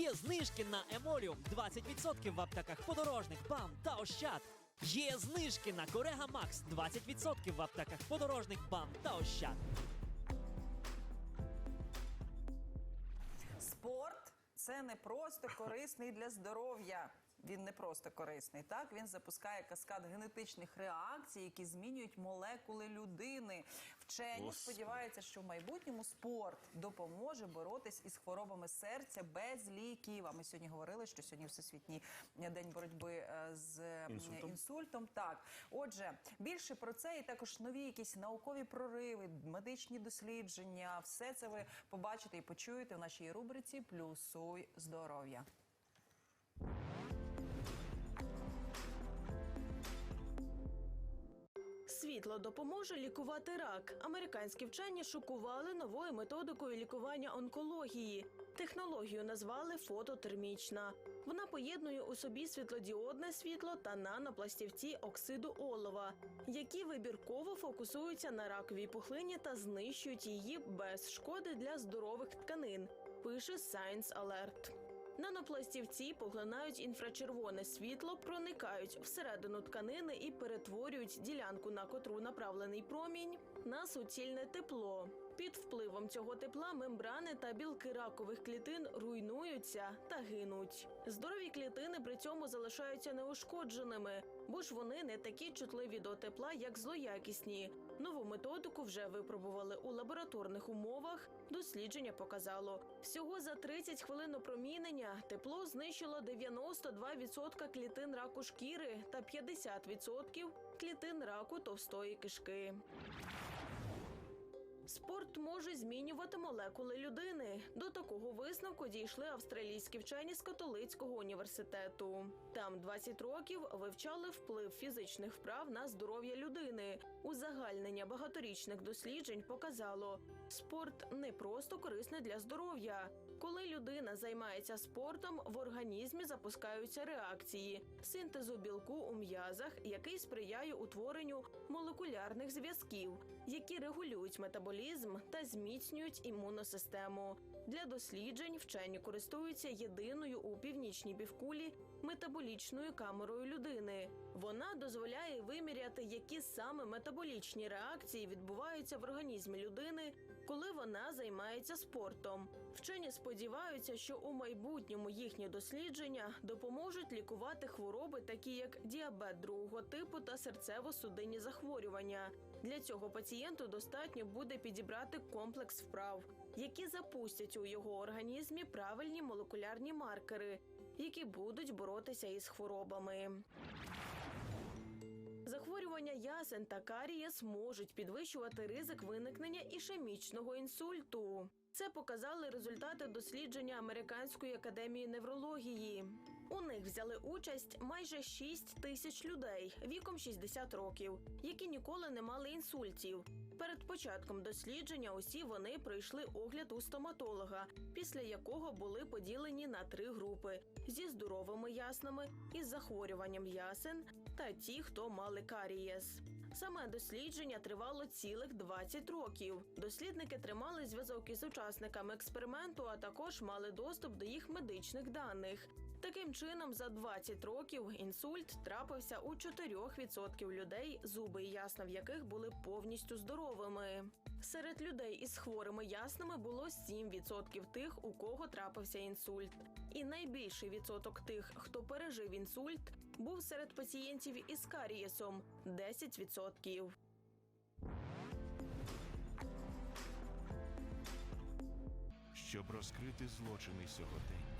Є знижки на Емоліум 20% в аптеках подорожник, БАМ та Ощад. Є знижки на Корега Макс 20% в аптеках подорожник, БАМ та Ощад. Спорт це не просто корисний для здоров'я. Він не просто корисний. Так він запускає каскад генетичних реакцій, які змінюють молекули людини. Вчені Господи. сподіваються, що в майбутньому спорт допоможе боротись із хворобами серця без ліків. А ми сьогодні говорили, що сьогодні всесвітній день боротьби е, з Інсультом. інсультом. Так, отже, більше про це і також нові якісь наукові прориви, медичні дослідження. Все це ви побачите і почуєте в нашій рубриці Плюсуй здоров'я. Світло допоможе лікувати рак. Американські вчені шокували новою методикою лікування онкології. Технологію назвали фототермічна. Вона поєднує у собі світлодіодне світло та нанопластівці оксиду олова, які вибірково фокусуються на раковій пухлині та знищують її без шкоди для здорових тканин. Пише Science Alert. Нанопластівці поглинають інфрачервоне світло, проникають всередину тканини і перетворюють ділянку, на котру направлений промінь, на суцільне тепло. Під впливом цього тепла мембрани та білки ракових клітин руйнуються та гинуть. Здорові клітини при цьому залишаються неушкодженими, бо ж вони не такі чутливі до тепла, як злоякісні. Нову методику вже випробували у лабораторних умовах. Дослідження показало, всього за 30 хвилин опромінення тепло знищило 92% клітин раку шкіри та 50% клітин раку товстої кишки. Спорт може змінювати молекули людини. До такого висновку дійшли австралійські вчені з католицького університету. Там 20 років вивчали вплив фізичних вправ на здоров'я людини. Узагальнення багаторічних досліджень показало, спорт не просто корисний для здоров'я. Коли людина займається спортом, в організмі запускаються реакції синтезу білку у м'язах, який сприяє утворенню молекулярних зв'язків, які регулюють метаболізм та зміцнюють імунну систему. Для досліджень вчені користуються єдиною у північній півкулі метаболічною камерою людини. Вона дозволяє виміряти, які саме метаболічні реакції відбуваються в організмі людини, коли вона займається спортом. Вчені сподіваються, що у майбутньому їхні дослідження допоможуть лікувати хвороби, такі як діабет другого типу та серцево-судинні захворювання. Для цього пацієнту достатньо буде підібрати комплекс вправ, які запустять у його організмі правильні молекулярні маркери, які будуть боротися із хворобами. Захворювання ясен та карієс можуть підвищувати ризик виникнення ішемічного інсульту. Це показали результати дослідження Американської академії неврології. У них взяли участь майже 6 тисяч людей віком 60 років, які ніколи не мали інсультів. Перед початком дослідження усі вони пройшли огляд у стоматолога, після якого були поділені на три групи зі здоровими яснами, із захворюванням ясен та ті, хто мали карієс. Саме дослідження тривало цілих 20 років. Дослідники тримали зв'язок із учасниками експерименту, а також мали доступ до їх медичних даних. Таким чином, за 20 років інсульт трапився у 4% людей, зуби і ясна в яких були повністю здоровими. Серед людей із хворими яснами було 7% тих, у кого трапився інсульт. І найбільший відсоток тих, хто пережив інсульт, був серед пацієнтів із карієсом 10%. Щоб розкрити злочини сьогодення,